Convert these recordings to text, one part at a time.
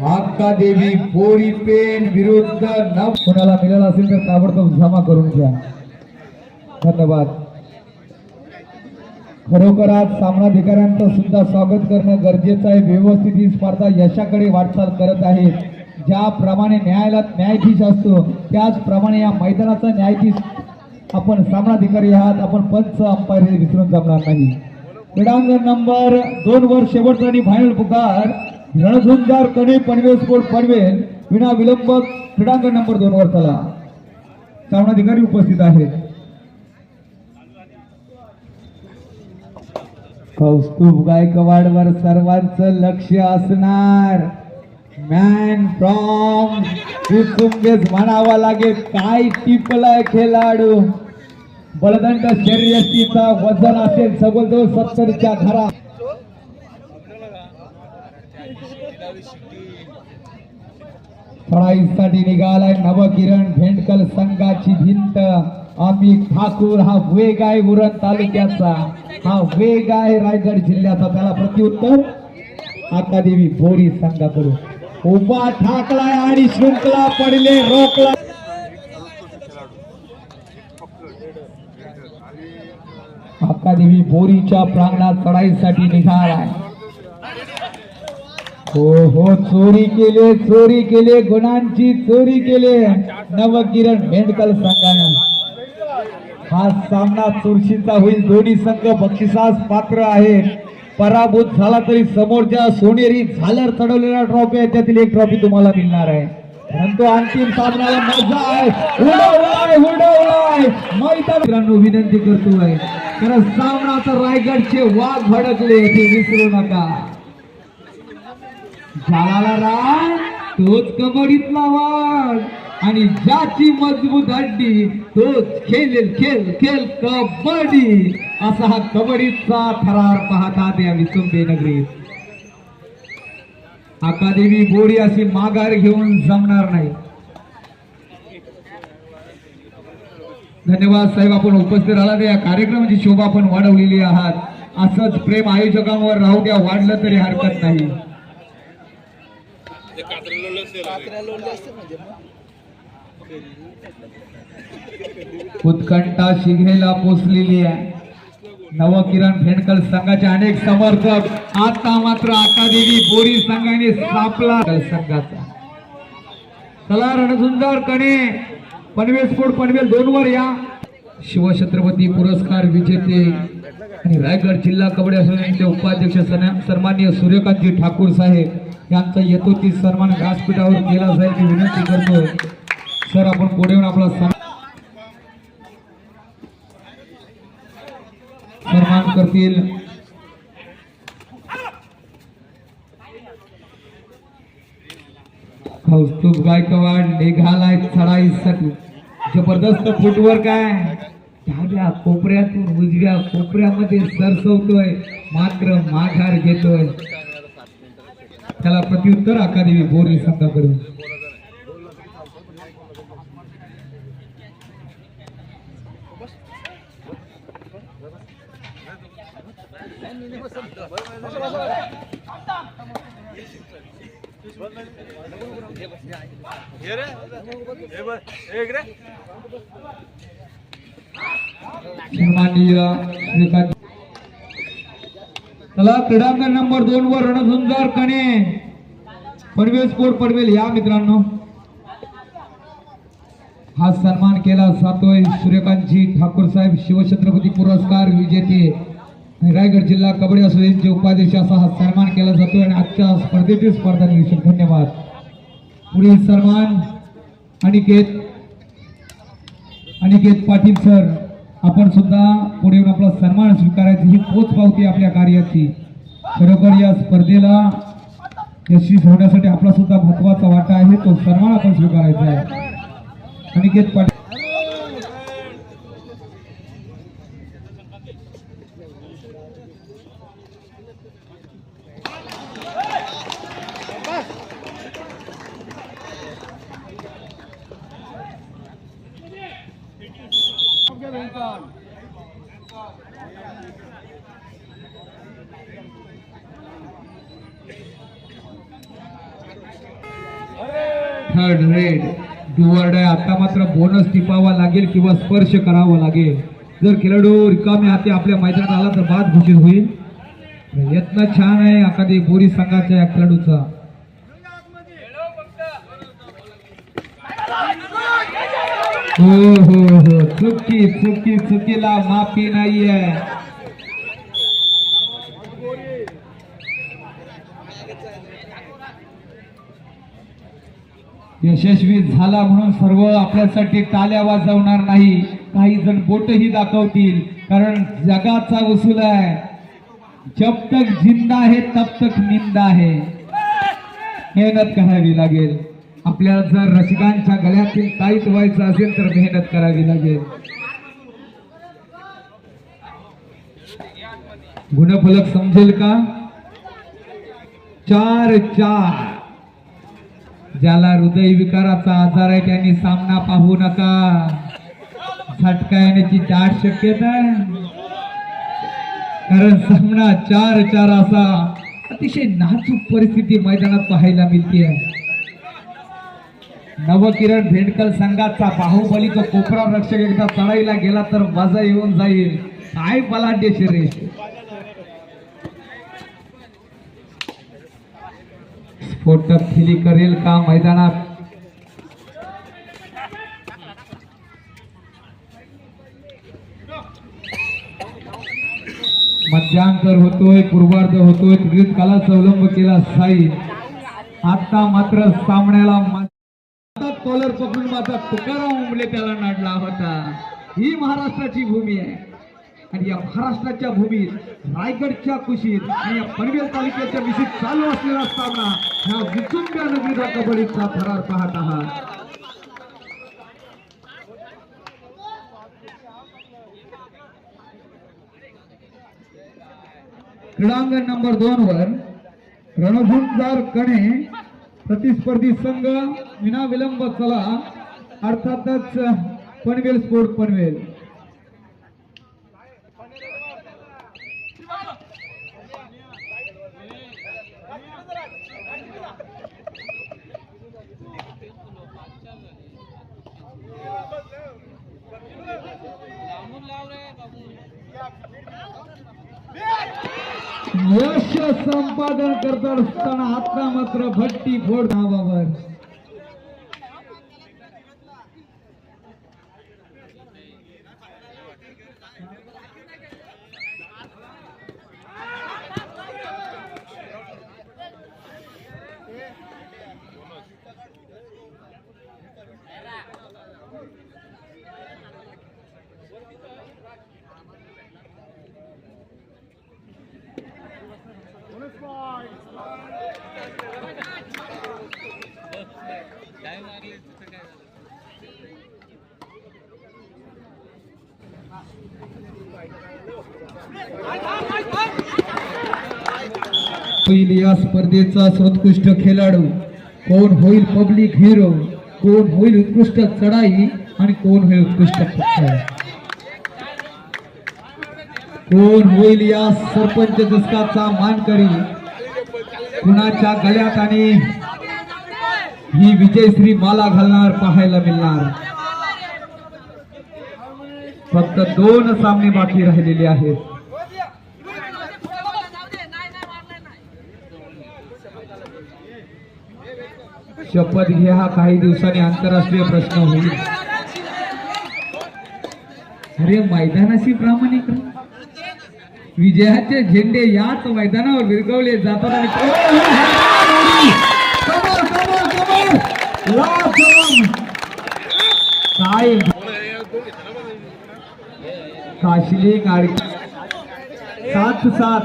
माता देवी बोरी पेन विरुद्ध न कोणाला मिळाला असेल तर ताबडतोब जमा करून घ्या. धन्यवाद. खरोखर आज सामनाधिकाऱ्यांचं सुद्धा स्वागत करणं गरजेचं आहे. व्यवस्थित ही स्पर्धा यशाकडे वाटचाल करत आहे. ज्याप्रमाणे न्यायालयात न्यायाधीश असतो त्याचप्रमाणे या मैदानाचा न्यायाधीश आपण सामनाधिकारी आहात आपण पंच अंपायर हे विसरून जमणार नाही. क्रीडांगण नंबर दोन वर शेवटचा आणि फायनल पुकार. रणझुंजार कणे पनवेल स्पोर्ट पनवेल. विना विलंब क्रीडांगण नंबर दोन वर चला. सामनाधिकारी उपस्थित आहेत. कौस्तुभ गायकवाडवर सर्वांचं लक्ष असणार. मॅन फ्रॉम म्हणावा लागेल काय टिपलाय खेळाडू? बलदंड शर्यतीचा वजन असेल जवळजवळ सत्तरच्या घरा फळाईसाठी निघालाय नवकिरण भेंडकल संघाची भिंत. आम्ही ठाकूर हा वेग आहे उरण तालुक्याचा. हा वेग आहे रायगड जिल्ह्याचा. त्याला प्रत्युत्तर आकादेवी बोरी संघाकडून. उभा ठाकलाय आणि शृंखला पडले रोखला. अक्कादेवी बोरीच्या प्रांगणात चढाईसाठी निघालाय हो हो चोरी केले चोरी केले गुणांची चोरी केले. नवकिरण मेंढकल संघाने. हा सामना चुरशीचा होईल दोन्ही संघ बक्षिसास पात्र आहे पराभूत झाला तरी समोरच्या सोनेरी झालर चढवलेला ट्रॉफी आहे त्यातील एक ट्रॉफी तुम्हाला मिळणार आहे. परंतु अंतिम सामन्याला मजा आहे. उडवलाय उडवलाय. मैदान विनंती करतोय. कारण सामनाचं रायगडचे वाघ भडकले ते विसरू नका. झाला राय तोच कबड्डीतला वाघ. आणि ज्याची मजबूत हड्डी तोच खेळेल खेळ खेळ कबड्डी. असा हा कबड्डीचा थरार पाहतात या विसुंबे नगरीत. अकादेवी बोडी अशी माघार घेऊन जमणार नाही. धन्यवाद साहेब आपण उपस्थित राहिला या कार्यक्रमाची शोभा आपण वाढवलेली आहात. असंच प्रेम आयोजकांवर राहू द्या वाढलं तरी हरकत नाही. उत्कंठा शिघेला पोचलेली आहे. नवकिरण फेंडकर संघाचे अनेक समर्थक. आता मात्र आकादेवी बोरी संघाने सापला. संघाचा. चला रणसुंदर कणे. पनवेल स्पोर्ट पनवेल दोन वर या. शिवछत्रपती पुरस्कार विजेते आणि रायगड जिल्हा कबड्डी असोसिएशनचे उपाध्यक्ष सन्या- सन्माननीय सूर्यकांतजी ठाकूर साहेब यांचा यथोचित सन्मान व्यासपीठावर केला जाईल मी विनंती करतो. सर आपण पुढे येऊन आपला सन्मान सन्मान करतील. कौस्तुभ गायकवाड निघालाय चढाईसाठी. जबरदस्त फुटवर्क आहे. डाव्या कोपऱ्यातून उजव्या कोपऱ्यामध्ये सरसवतोय. मात्र माघार घेतोय. त्याला प्रत्युत्तर अकादेमी बोरी संघाकडून चला क्रीडांगण नंबर दोन वर रणझुंजार कणे. पनवेल स्पोर्ट पनवेल या मित्रांनो. हा सन्मान केला सातोय सूर्यकांतजी ठाकूर साहेब शिवछत्रपती पुरस्कार विजेते. रायगड जिल्हा कबड्डी असोसिएशनचे उपाध्यक्ष असा हा सन्मान केला जातोय आणि आजच्या स्पर्धेतील स्पर्धा निरीक्षक धन्यवाद. पुढील सन्मान अनिकेत अनिकेत पाटील सर आपण सुद्धा पुढे येऊन आपला सन्मान स्वीकारायची ही पोच पावती आपल्या कार्याची. खरोखर या स्पर्धेला यशस्वी होण्यासाठी आपला सुद्धा महत्त्वाचा वाटा आहे तो सन्मान आपण स्वीकारायचा आहे. अनिकेत पाटील थर्ड रेड डुवर्ड आहे. आता मात्र बोनस टिपावा लागेल किंवा स्पर्श करावा लागेल. जर खेळाडू रिकामे हाती आपल्या मैदानात आला तर बाद घोषित होईल. प्रयत्न छान आहे एखादी बोरी संघाच्या या खेळाडूचा. हो हो हो. चुकी चुकी चुकीला माफी नाही आहे यशस्वी झाला म्हणून सर्व आपल्यासाठी टाल्या वाजवणार नाही. काही जण बोटही दाखवतील. कारण जगाचा वसूल आहे. जब तक जिंदा आहे तब तक निंदा आहे. मेहनत करावी लागेल. आपल्याला जर रसिकांच्या गळ्यातील ताईत व्हायचं असेल तर मेहनत करावी लागेल. गुणफलक समजेल का? चार चार. ज्याला हृदयविकाराचा आजार आहे त्यांनी सामना पाहू नका. झटका येण्याची दाट शक्यता आहे. कारण सामना चार चार असा अतिशय नाजूक परिस्थिती मैदानात पाहायला मिळते. नवकिरण भेंडकल संघाचा बाहुबली तो कोपरा रक्षक एकदा चढाईला गेला तर मजा येऊन जाईल. काय बलाढ्य शिरेश स्फोटक खिली करेल का मैदानात? मध्यांतर होतोय पूर्वार्ध होतोय त्रित कालाचा अवलंब केला साई. आता मात्र सामन्याला कॉलर पकडून माझा तुकाराम उमले त्याला नाडला होता. ही महाराष्ट्राची भूमी आहे. आणि या महाराष्ट्राच्या भूमीत रायगडच्या कुशीत आणि या पनवेल तालुक्याच्या विशीत चालू असलेला सामना ह्या विचुंब्या नगरीचा कबड्डीचा थरार पाहत आहात. क्रीडांगण नंबर दोन वर रणभूमदार कणे प्रतिस्पर्धी संघ विना विलंब चला. अर्थातच पनवेल स्पोर्ट पनवेल. यश संपादन करत असताना आता मात्र भट्टी फोड नावावर. होईल या स्पर्धेचा सर्वोत्कृष्ट खेळाडू कोण होईल पब्लिक हिरो कोण होईल उत्कृष्ट चढाई आणि कोण होईल उत्कृष्ट कोण होईल या सरपंच दशकाचा मानकरी? कुणाच्या गळ्यात आणि ही विजयश्री माला घालणार पाहायला मिळणार? फक्त दोन सामने बाकी राहिलेले आहेत. शपथ घे हा काही दिवसांनी आंतरराष्ट्रीय प्रश्न होईल. अरे मैदानाशी प्रामाणिक विजयाचे झेंडे याच मैदानावर विरगवले जातात आणि काय? काशली गाडी. सात सात.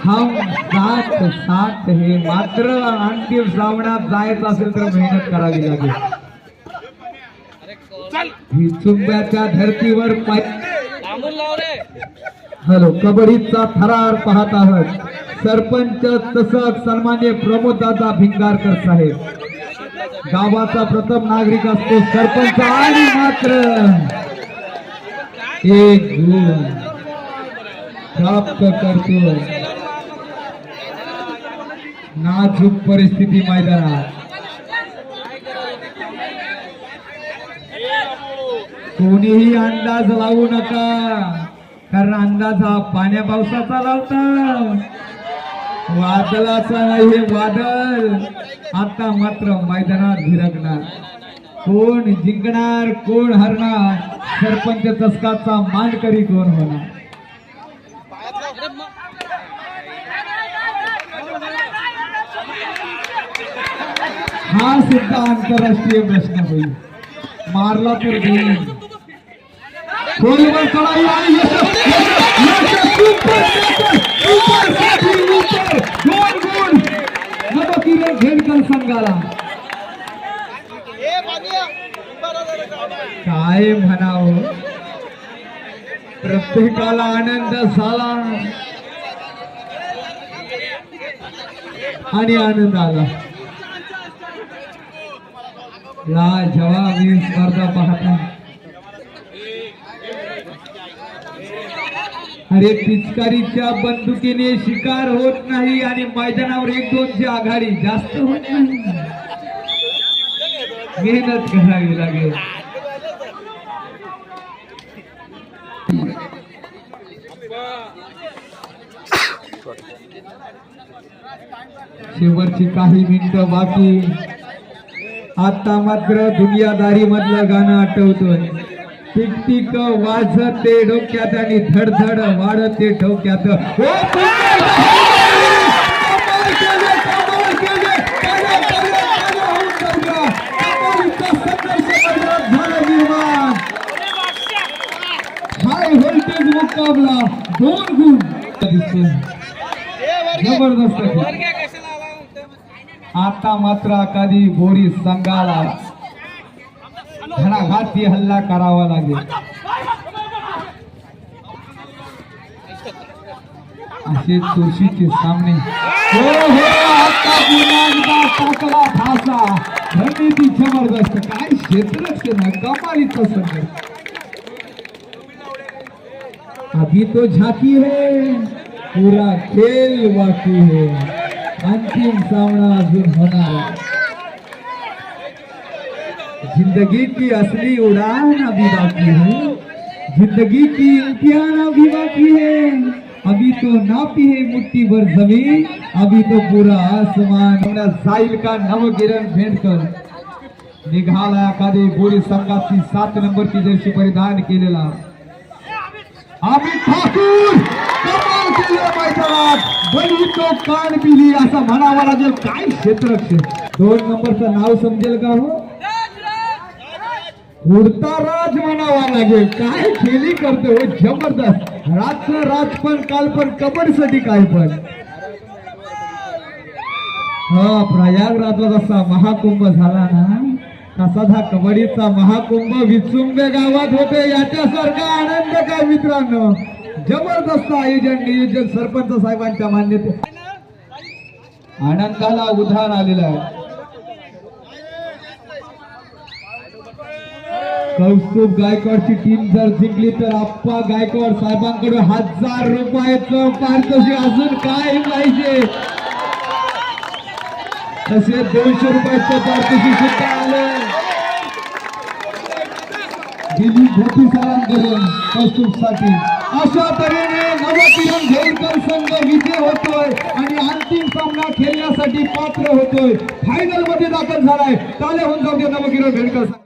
हम सात सात हे मात्र अंतिम सामन्यात जायचं असेल तर मेहनत करावी लागेल. ही चुंब्याच्या धर्तीवर हॅलो कबड्डीचा थरार पाहत आहात. सरपंच तसंच सन्मान्य प्रमोद दादा भिंगारकर साहेब. गावाचा प्रथम नागरिक असतो सरपंच आणि मात्र एक गुण प्राप्त करतो. नाजूक परिस्थिती मैदानात. कोणीही अंदाज लावू नका कारण अंदाज हा पाण्या पावसाचा लावता. वादलाचा नाही वादळ. वादल आता मात्र मैदानात भिरकणार कोण जिंकणार कोण हरणार सरपंच चस्काचा मानकरी कोण होणार? हा सुद्धा आंतरराष्ट्रीय प्रश्न होईल मारला तर देईल खोलवर चढाई आणि दोन गुण. नवकिरण खेडकर संघाला. काय म्हणावं? प्रत्येकाला आनंद झाला. आणि आनंद आला. ला जवाब ही स्पर्धा पाहता. अरे पिचकारीच्या बंदुकीने शिकार होत नाही आणि मैदानावर एक दोनची आघाडी जास्त होत नाही. मेहनत करावी लागेल. शेवटची काही मिनिटं बाकी. आता मात्र दुनियादारी मधलं गाणं आठवतोय टिकटिक वाजत ते डोक्यात आणि धडधड वाढत ते ठोक्यात हाय व्होल्टेज मुकाबला दोन गुण जबरदस्त आता मात्र अकादी बोरी संघाला घणाघाती हल्ला करावा लागेल. असे चुरशीचे सामने. हो, हो, फासा रणनीती जबरदस्त. काय क्षेत्ररक्षण कमालीचा संघ अभी तो झाकी है पूरा खेल बाकी है. अंतिम सामना अजून होणार. जिंदगी की असली उड़ान अभी बाकी है. जिंदगी की इम्तिहान अभी बाकी है. अभी तो नापी है मुट्ठी भर जमीन अभी तो पूरा आसमान. होण्यात जाईल का नवकिरण भेंडकर निघाला एखादी बोरी संघाची सात नंबरची जर्सी परिधान केलेला. आम्ही ठाकूर! तो कान पिली असं म्हणावं लागेल. काय क्षेत्र दोन नंबरचं नाव समजेल का हो? उडता राज म्हणावा लागेल. काय खेळी करतो हो? जबरदस्त. राजचं राज पण काल पण कबड्डीसाठी काय पण. हा प्रयागराजला जसा महाकुंभ झाला ना तसाच हा कबड्डीचा महाकुंभ विचुंबे गावात होते. याच्यासारखा आनंद काय मित्रांनो? जबरदस्त आयोजन नियोजन सरपंच साहेबांच्या मान्यते. आनंदाला उधाण आलेलं आहे. कौस्तुभ गायकवाडची टीम जर जिंकली तर आप्पा गायकवाड साहेबांकडे हजार रुपयाचं पारितोषिक अजून काय पाहिजे? तसे दोनशे रुपयाचं पारितोषिक सुद्धा आलं दिली मोठी सरांकडून कौस्तुभसाठी अशा तऱ्हेने नवकिरण झेलकर संघ विजय होतोय आणि अंतिम सामना खेळण्यासाठी पात्र होतोय. फायनलमध्ये दाखल झालाय. ताले होऊन जाऊ दे नवकिरण झेलकर संघ